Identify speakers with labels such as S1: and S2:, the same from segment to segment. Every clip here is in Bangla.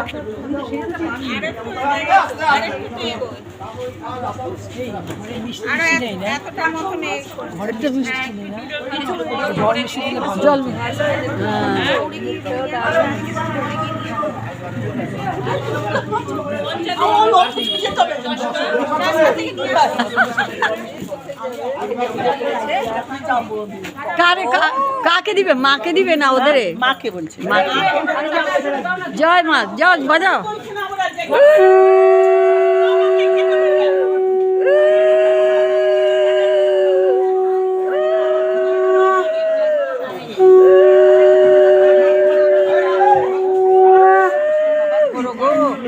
S1: মা আসছে মা আসছেন এই দুটো মা জল হ্যাঁ কারে কাকে দিবে? মাকে দিবে না ওদেরে
S2: মাকে বলছি।
S1: জয় মা যাও বাজাও।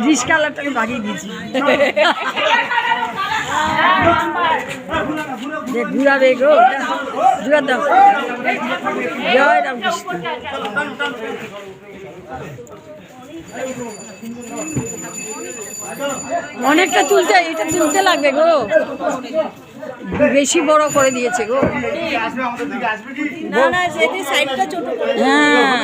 S1: রিস কালারটাকে ভাগিয়ে দিয়েছি। ঘুরাবে গো জুয়ার দাও জয় রামকৃষ্ণ অনেকটা তুলতে এটা তুলতে লাগবে গো। বেশি বড় করে দিয়েছে গো।
S2: না না সেটি সাইডটা ছোট
S1: হ্যাঁ।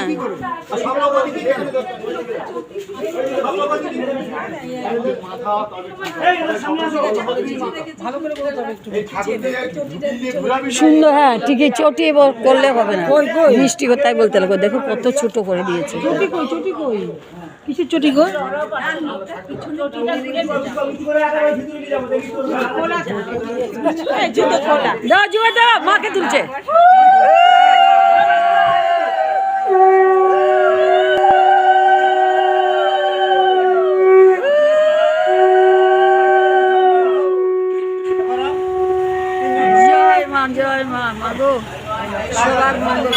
S1: সুন্দর হ্যাঁ ঠিকই বল- করলে হবে না। মিষ্টি তাই বলতে লাগবে দেখো কত ছোট করে দিয়েছে। কিছু চটি গো? দাও জুয়া দাও মাকে তুলছে। জয় মা জয় মা মা গো সবার মঙ্গল।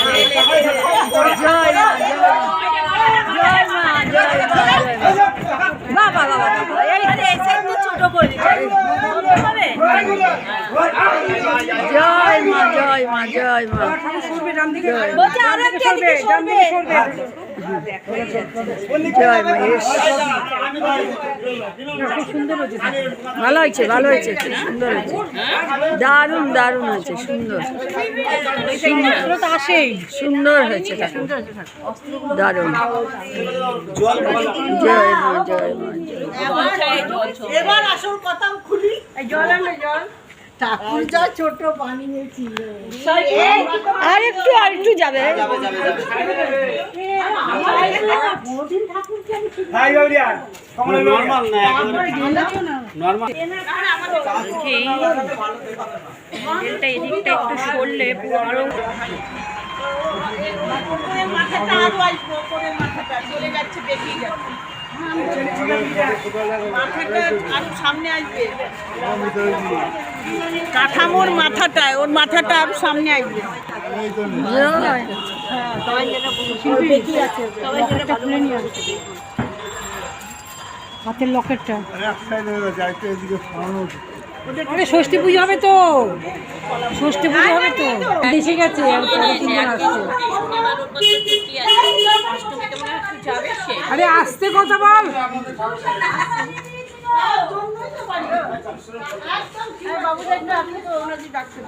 S1: জয় মা জয় মা জয় মা জয় মা জয় মা বাবা বাবা এই
S2: এই সাইডটা ছোট করে দিচ্ছি
S1: জয় মা জয় মা জয় মা।
S2: বলছে আরও একটা দিকে সরবে।
S1: জয় মা ভালো হয়েছে ভালো হয়েছে সুন্দর হয়েছে। দারুণ দারুণ হয়েছে সুন্দর। সুন্দর হয়েছে দারুণ। জয় মা জয় মা জয়
S2: এবার আসল কথা খুলি।
S3: ঠাকুর যা ছোট বানিয়েছিল
S1: আর একটু আর একটু যাবে।
S2: ওপরের মাথাটা আরও আসবে ওপরের মাথাটা। চলে যাচ্ছে বেরিয়ে যাচ্ছে। মাথাটা আরও সামনে আসবে কাঠামোর মাথাটায় ওর মাথাটা আরও সামনে আসবে।
S3: হাতের লকেটটা। আরে ষষ্ঠী পুজো হবে তো। ষষ্ঠী পুজো হবে তো। এসে গেছে আর আরে আসতে কথা বল।
S2: বাবু আপনি তো ওনাদের ডাকতে